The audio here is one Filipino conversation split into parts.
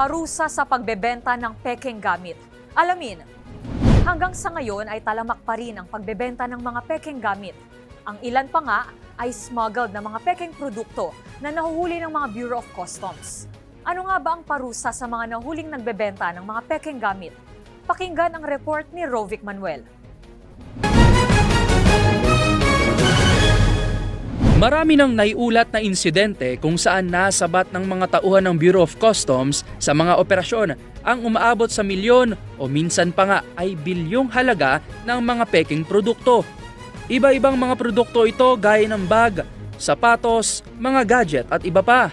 Parusa sa pagbebenta ng pekeng gamit. Alamin, hanggang sa ngayon ay talamak pa rin ang pagbebenta ng mga pekeng gamit. Ang ilan pa nga ay smuggled na mga pekeng produkto na nahuhuli ng mga Bureau of Customs. Ano nga ba ang parusa sa mga nahuling nagbebenta ng mga pekeng gamit? Pakinggan ang report ni Rovic Manuel. Marami nang naiulat na insidente kung saan nasabat ng mga tauhan ng Bureau of Customs sa mga operasyon ang umaabot sa milyon o minsan pa nga ay bilyong halaga ng mga peking produkto. Iba-ibang mga produkto ito gaya ng bag, sapatos, mga gadget at iba pa.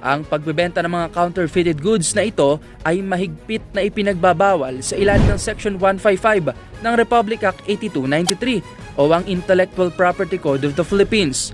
Ang pagbebenta ng mga counterfeited goods na ito ay mahigpit na ipinagbabawal sa ilalim ng Section 155 ng Republic Act 8293 o ang Intellectual Property Code of the Philippines.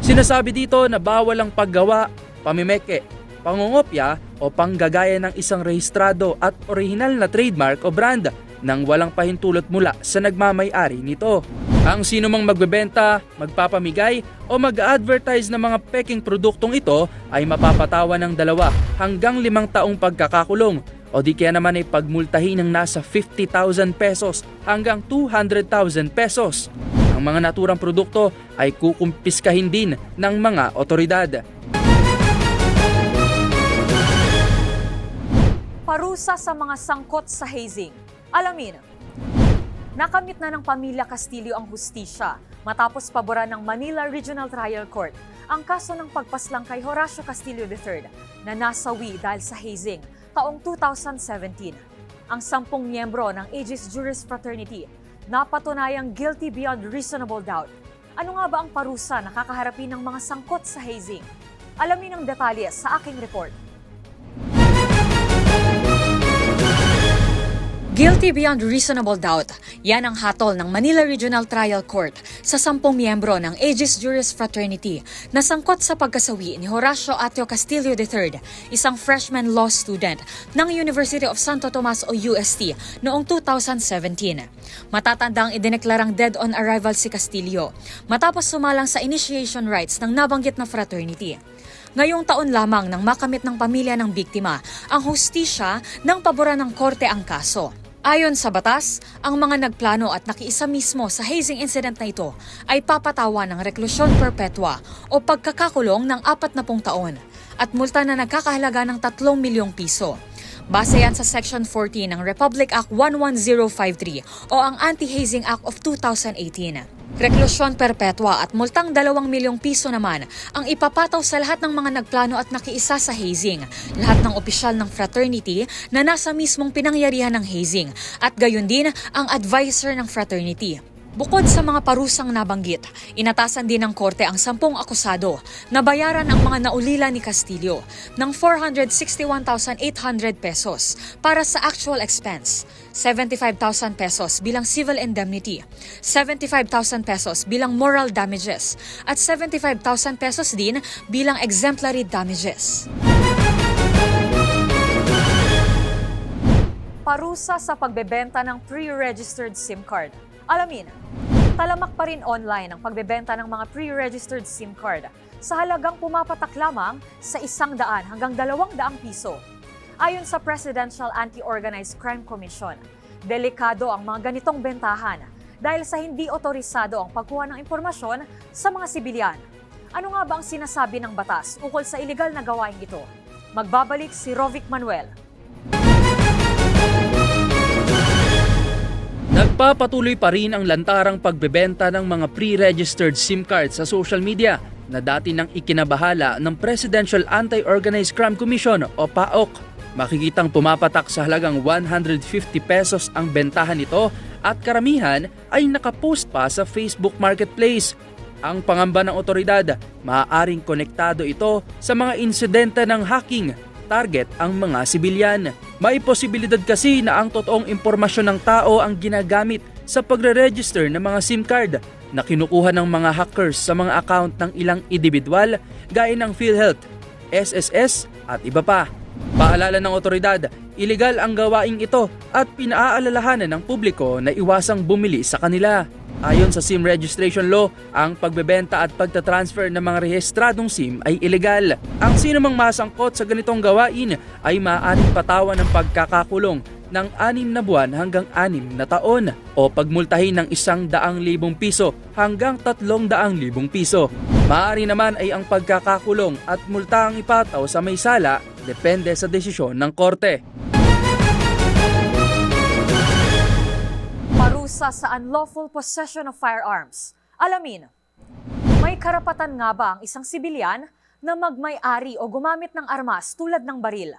Sinasabi dito na bawal ang paggawa, pamimeke, pangungopya o panggagaya ng isang rehistrado at orihinal na trademark o brand nang walang pahintulot mula sa nagmamay-ari nito. Ang sino mang magbebenta, magpapamigay o mag-advertise ng mga peking produktong ito ay mapapatawan ng dalawa hanggang limang taong pagkakakulong o di kaya naman ay pagmultahin ng nasa 50,000 pesos hanggang 200,000 pesos. Ang mga naturang produkto ay kukumpiskahin din ng mga otoridad. Parusa sa mga sangkot sa hazing. Alamin, nakamit na ng pamilya Castillo ang hustisya matapos paboran ng Manila Regional Trial Court ang kaso ng pagpaslang kay Horacio Castillo III na nasawi dahil sa hazing taong 2017. Ang sampung miyembro ng Aegis Juris Fraternity napatunayang guilty beyond reasonable doubt. Ano nga ba ang parusa na kakaharapin ng mga sangkot sa hazing? Alamin ang detalye sa aking report. Guilty beyond reasonable doubt. Yan ang hatol ng Manila Regional Trial Court sa sampung miyembro ng Aegis Juris Fraternity na sangkot sa pagkasawi ni Horacio Atio Castillo III, isang freshman law student ng University of Santo Tomas o UST noong 2017. Matatandang idineklarang dead on arrival si Castillo matapos sumalang sa initiation rites ng nabanggit na fraternity. Ngayong taon lamang nang makamit ng pamilya ng biktima ang hustisya ng paboran ng korte ang kaso. Ayon sa batas, ang mga nagplano at nakiisa mismo sa hazing incident na ito ay papatawan ng reklusyon perpetua o pagkakakulong ng 40 taon at multa na nagkakahalaga ng 3 milyong piso. Base yan sa Section 14 ng Republic Act 11053 o ang Anti-Hazing Act of 2018. Reklusyon perpetua at multang 2 milyong piso naman ang ipapataw sa lahat ng mga nagplano at nakiisa sa hazing, lahat ng opisyal ng fraternity na nasa mismong pinangyarihan ng hazing, at gayon din ang advisor ng fraternity. Bukod sa mga parusang nabanggit, inatasan din ng korte ang sampung akusado na bayaran ang mga naulila ni Castillo ng 461,800 pesos para sa actual expense, 75,000 pesos bilang civil indemnity, 75,000 pesos bilang moral damages, at 75,000 pesos din bilang exemplary damages. Parusa sa pagbebenta ng pre-registered SIM card. Alamin, talamak pa rin online ang pagbebenta ng mga pre-registered SIM card sa halagang pumapatak lamang sa isang daan hanggang dalawang daang piso. Ayon sa Presidential Anti-Organized Crime Commission, delikado ang mga ganitong bentahan dahil sa hindi otorisado ang pagkuha ng impormasyon sa mga sibilyan. Ano nga ba ang sinasabi ng batas ukol sa ilegal na gawain ito? Magbabalik si Rovic Manuel. Nagpapatuloy pa rin ang lantarang pagbebenta ng mga pre-registered SIM cards sa social media na dati nang ikinabahala ng Presidential Anti-Organized Crime Commission o PAOK. Makikitang pumapatak sa halagang 150 pesos ang bentahan nito at karamihan ay nakapost pa sa Facebook Marketplace. Ang pangamba ng otoridad, maaaring konektado ito sa mga insidente ng hacking, target ang mga sibilyan. May posibilidad kasi na ang totoong impormasyon ng tao ang ginagamit sa pagre-register ng mga SIM card na kinukuha ng mga hackers sa mga account ng ilang individual gaya ng PhilHealth, SSS at iba pa. Paalala ng otoridad, iligal ang gawaing ito at pinaaalalahanan ng publiko na iwasang bumili sa kanila. Ayon sa SIM registration law, ang pagbebenta at pagtatransfer ng mga rehistradong SIM ay ilegal. Ang sino mang masangkot sa ganitong gawain ay maaaring patawan ng pagkakakulong ng anim na buwan hanggang anim na taon o pagmultahin ng isang daang libong piso hanggang tatlong daang libong piso. Maaari naman ay ang pagkakakulong at multa ang ipataw sa may sala depende sa desisyon ng korte. Parusa sa unlawful possession of firearms. Alamin, may karapatan nga ba ang isang sibilyan na magmay-ari o gumamit ng armas tulad ng baril?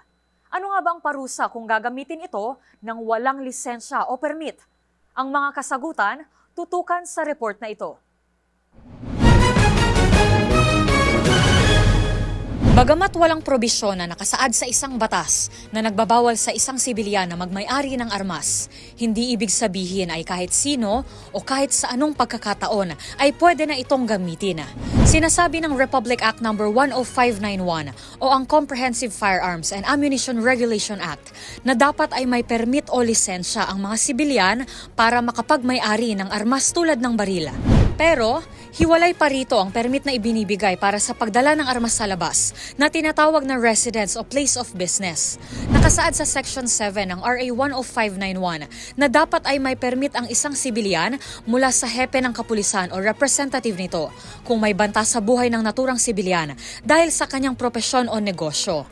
Ano nga ba ang parusa kung gagamitin ito ng walang lisensya o permit? Ang mga kasagutan, tutukan sa report na ito. Bagamat walang probisyon na nakasaad sa isang batas na nagbabawal sa isang sibilyan na magmay-ari ng armas, hindi ibig sabihin ay kahit sino o kahit sa anong pagkakataon ay pwede na itong gamitin. Sinasabi ng Republic Act No. 10591 o ang Comprehensive Firearms and Ammunition Regulation Act na dapat ay may permit o lisensya ang mga sibilyan para makapagmay-ari ng armas tulad ng barila. Pero, hiwalay pa rito ang permit na ibinibigay para sa pagdala ng armas sa labas na tinatawag na residence o place of business. Nakasaad sa Section 7 ng RA 10591 na dapat ay may permit ang isang sibilyan mula sa hepe ng kapulisan o representative nito kung may banta sa buhay ng naturang sibilyan dahil sa kanyang propesyon o negosyo.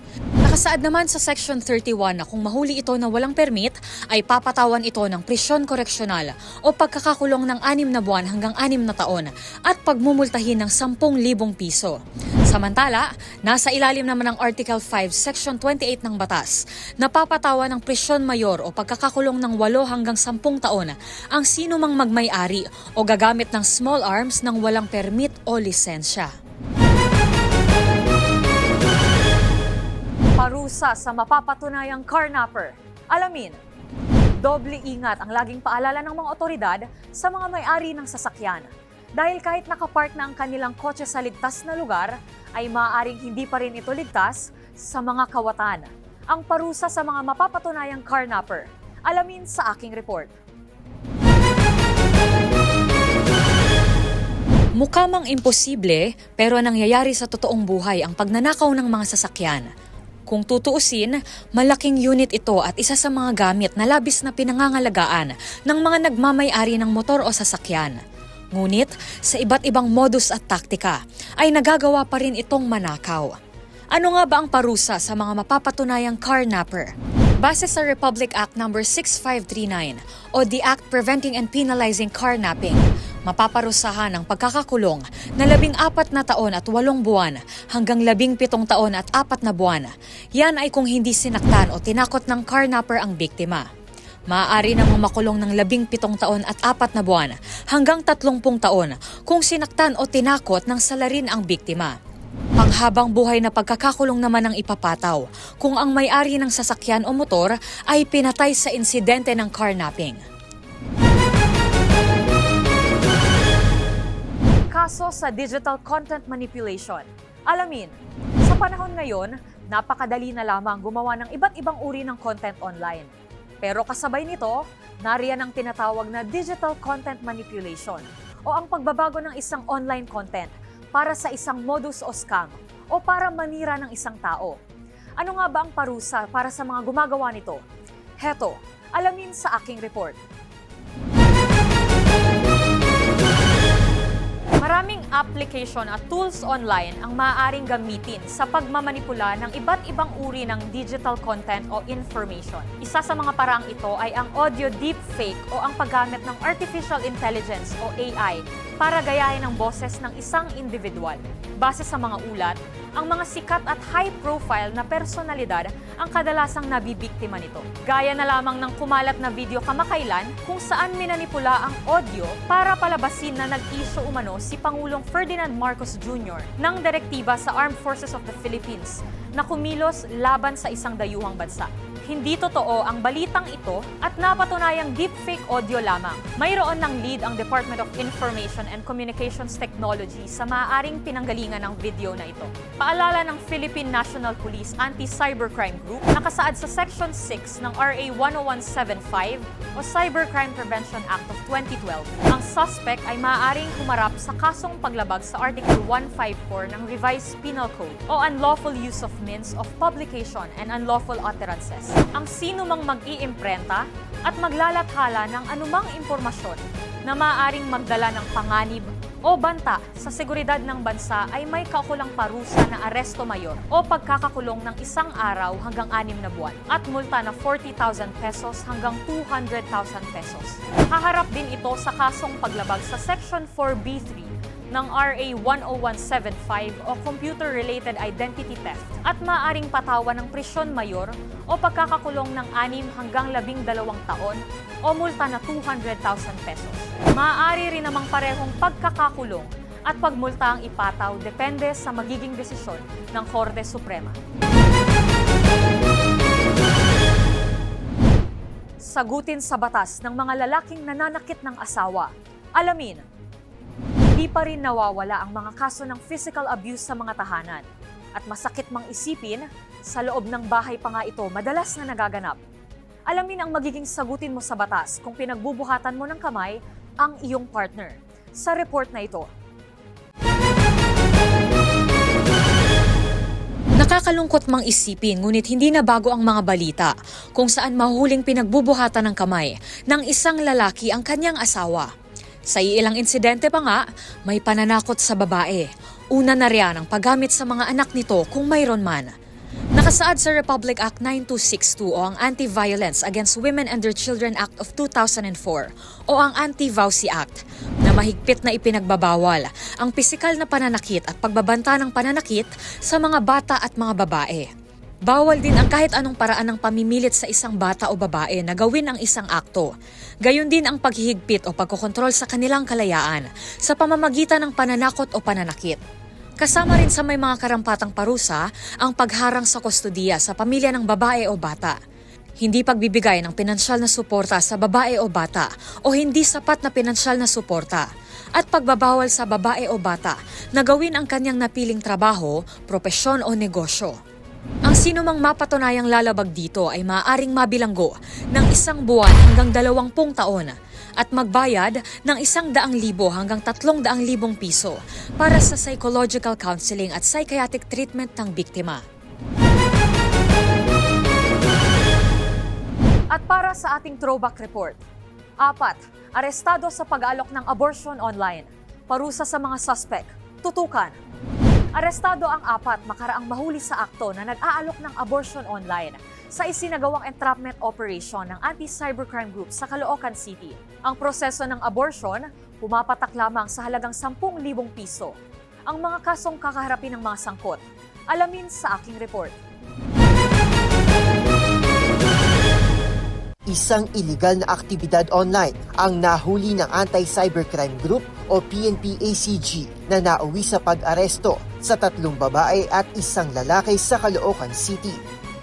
Nakasaad naman sa Section 31 na kung mahuli ito na walang permit, ay papatawan ito ng prisyon koreksyonal o pagkakakulong ng anim na buwan hanggang anim na taon pagmumultahin ng 10,000 piso. Samantala, nasa ilalim naman ng Article 5, Section 28 ng batas, napapatawa ng prisyon mayor o pagkakakulong ng 8 hanggang 10 taon ang sino mang magmay-ari o gagamit ng small arms ng walang permit o lisensya. Parusa sa mapapatunayang carnapper. Alamin, doble ingat ang laging paalala ng mga otoridad sa mga may-ari ng sasakyan. Dahil kahit nakapark na ang kanilang kotse sa ligtas na lugar, ay maaaring hindi pa rin ito ligtas sa mga kawatan. Ang parusa sa mga mapapatunayang carnapper. Alamin sa aking report. Mukha imposible, pero nangyayari sa totoong buhay ang pagnanakaw ng mga sasakyan. Kung tutuusin, malaking unit ito at isa sa mga gamit na labis na pinangangalagaan ng mga nagmamay-ari ng motor o sasakyan. Ngunit, sa iba't ibang modus at taktika, ay nagagawa pa rin itong manakaw. Ano nga ba ang parusa sa mga mapapatunayang carnapper? Base sa Republic Act No. 6539 o the Act Preventing and Penalizing Carnapping, mapaparusahan ang pagkakakulong na labing apat na taon at walong buwan hanggang labing pitong taon at apat na buwan. Yan ay kung hindi sinaktan o tinakot ng carnapper ang biktima. Maaari namang makulong ng labing pitong taon at apat na buwan hanggang tatlongpung taon kung sinaktan o tinakot ng salarin ang biktima. Panghabang buhay na pagkakakulong naman ang ipapataw kung ang may-ari ng sasakyan o motor ay pinatay sa insidente ng carnapping. Kaso sa digital content manipulation. Alamin, sa panahon ngayon, napakadali na lamang gumawa ng iba't ibang uri ng content online. Pero kasabay nito, nariyan ang tinatawag na digital content manipulation o ang pagbabago ng isang online content para sa isang modus o scam o para manira ng isang tao. Ano nga ba ang parusa para sa mga gumagawa nito? Heto, alamin sa aking report. Maraming application at tools online ang maaaring gamitin sa pagmamanipula ng iba't ibang uri ng digital content o information. Isa sa mga paraang ito ay ang audio deepfake o ang paggamit ng artificial intelligence o AI para gayahin ang boses ng isang individual. Base sa mga ulat, ang mga sikat at high-profile na personalidad ang kadalasang nabibiktima nito. Gaya na lamang ng kumalat na video kamakailan kung saan minanipula ang audio para palabasin na nag-issue umano si Pangulong Ferdinand Marcos Jr. ng direktiba sa Armed Forces of the Philippines na kumilos laban sa isang dayuhang bansa. Hindi totoo ang balitang ito at napatunayang deepfake audio lamang. Mayroon ng lead ang Department of Information and Communications Technology sa maaaring pinanggalingan ng video na ito. Paalala ng Philippine National Police Anti-Cybercrime Group nakasaad sa Section 6 ng RA 10175 o Cybercrime Prevention Act of 2012. Ang suspect ay maaaring humarap sa kasong paglabag sa Article 154 ng Revised Penal Code o unlawful use of means of publication and unlawful utterances. Ang sino mang mag-iimprenta at maglalathala ng anumang impormasyon na maaaring magdala ng panganib o banta sa seguridad ng bansa ay may kaukulang parusa na aresto mayor o pagkakakulong ng isang araw hanggang anim na buwan at multa na 40,000 pesos hanggang 200,000 pesos. Haharap din ito sa kasong paglabag sa Section 4B3 ng RA 10175 o Computer-Related Identity Theft at maaring patawan ng prisyon mayor o pagkakakulong ng 6 hanggang 12 taon o multa na 200,000 pesos. Maaari rin namang parehong pagkakakulong at pagmulta ang ipataw depende sa magiging desisyon ng Korte Suprema. Sagutin sa batas ng mga lalaking nananakit ng asawa. Alamin, hindi pa rin nawawala ang mga kaso ng physical abuse sa mga tahanan. At masakit mang isipin, sa loob ng bahay pa nga ito madalas na nagaganap. Alamin ang magiging sagutin mo sa batas kung pinagbubuhatan mo ng kamay ang iyong partner. Sa report na ito, Nakakalungkot mang isipin ngunit hindi na bago ang mga balita kung saan mahuling pinagbubuhatan ng kamay ng isang lalaki ang kanyang asawa. Sa ilang insidente pa nga, may pananakot sa babae. Una na riyan ang paggamit sa mga anak nito kung mayroon man. Nakasaad sa Republic Act 9262 o ang Anti-Violence Against Women and Their Children Act of 2004 o ang Anti-VAUSI Act na mahigpit na ipinagbabawal ang pisikal na pananakit at pagbabanta ng pananakit sa mga bata at mga babae. Bawal din ang kahit anong paraan ng pamimilit sa isang bata o babae na gawin ang isang akto. Gayon din ang paghihigpit o pagkokontrol sa kanilang kalayaan sa pamamagitan ng pananakot o pananakit. Kasama rin sa may mga karampatang parusa ang pagharang sa kustodiya sa pamilya ng babae o bata. Hindi pagbibigay ng pinansyal na suporta sa babae o bata o hindi sapat na pinansyal na suporta. At pagbabawal sa babae o bata na gawin ang kanyang napiling trabaho, propesyon o negosyo. Ang sinumang mapatunayang lalabag dito ay maaaring mabilanggo ng isang buwan hanggang dalawampung taon at magbayad ng isang daang libo hanggang tatlong daang libong piso para sa psychological counseling at psychiatric treatment ng biktima. At para sa ating throwback report, apat, arestado sa pag-alok ng abortion online. Parusa sa mga suspect, tutukan. Arestado ang apat makaraang mahuli sa akto na nag-aalok ng abortion online sa isinagawang entrapment operation ng Anti-Cybercrime Group sa Caloocan City. Ang proseso ng abortion, pumapatak lamang sa halagang 10,000 piso. Ang mga kasong kakaharapin ng mga sangkot. Alamin sa aking report. Isang iligal na aktibidad online ang nahuli ng Anti-Cybercrime Group o PNP-ACG na nauwi sa pag-aresto sa tatlong babae at isang lalaki sa Caloocan City.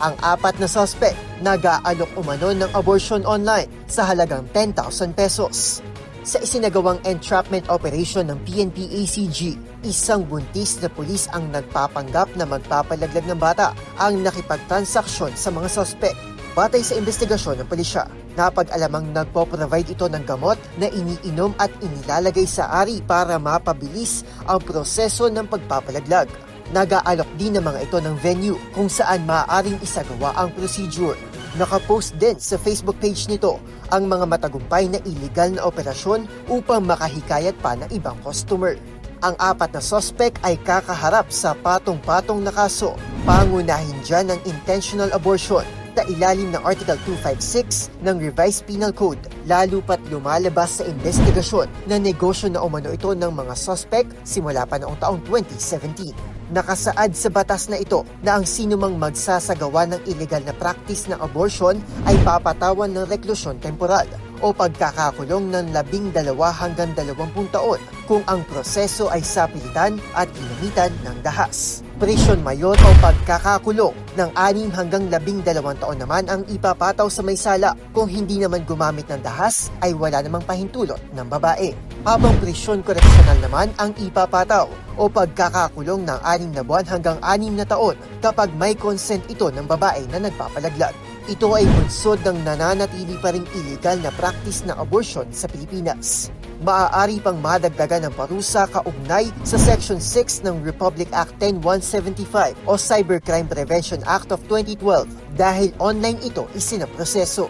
Ang apat na suspect nag-aalok umano ng abortion online sa halagang 10,000 pesos. Sa isinagawang entrapment operation ng PNP-ACG, isang buntis na pulis ang nagpapanggap na magpapalaglag ng bata ang nakipagtransaksyon sa mga suspect. Batay sa investigasyon ng pulisya, napag-alamang nagpo-provide ito ng gamot na iniinom at inilalagay sa ari para mapabilis ang proseso ng pagpapalaglag. Nag-aalok din ng mga ito ng venue kung saan maaaring isagawa ang procedure. Nakapost din sa Facebook page nito ang mga matagumpay na illegal na operasyon upang makahikayat pa ng ibang customer. Ang apat na suspect ay kakaharap sa patong-patong na kaso. Pangunahin dyan ng intentional abortion, sa ilalim ng Article 256 ng Revised Penal Code, lalo pat lumalabas sa investigasyon na negosyo na umano ito ng mga suspect simula pa noong taong 2017. Nakasaad sa batas na ito na ang sinumang magsasagawa ng illegal na practice ng abortion ay papatawan ng reklusyon temporal o pagkakakulong ng labing dalawa hanggang dalawampung taon kung ang proseso ay sapilitan at ginamitan ng dahas. Prisyon mayor o pagkakakulong ng anim hanggang labing dalawang taon naman ang ipapataw sa may sala kung hindi naman gumamit ng dahas ay wala namang pahintulot ng babae. Habang prisyon koreksyonal naman ang ipapataw o pagkakakulong ng anim na buwan hanggang anim na taon kapag may consent ito ng babae na nagpapalaglag. Ito ay bunsod ng nananatili pa ring illegal na practice ng abortion sa Pilipinas. Maaari pang madagdagan ng parusa kaugnay sa Section 6 ng Republic Act 10175 o Cybercrime Prevention Act of 2012 dahil online ito isinaproseso.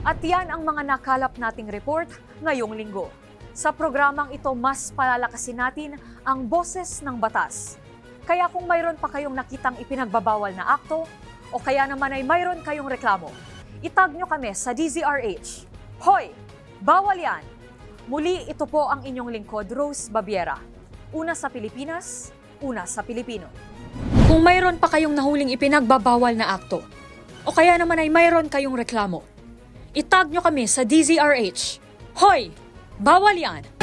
At yan ang mga nakalap nating report ngayong linggo. Sa programang ito, mas palalakasin natin ang boses ng batas. Kaya kung mayroon pa kayong nakitang ipinagbabawal na akto, o kaya naman ay mayroon kayong reklamo, itag nyo kami sa DZRH. Hoy! Bawal yan! Muli, ito po ang inyong lingkod, Rose Babiera. Una sa Pilipinas, una sa Pilipino. Kung mayroon pa kayong nahuling ipinagbabawal na akto, o kaya naman ay mayroon kayong reklamo, itag nyo kami sa DZRH. Hoy! Bawal yan!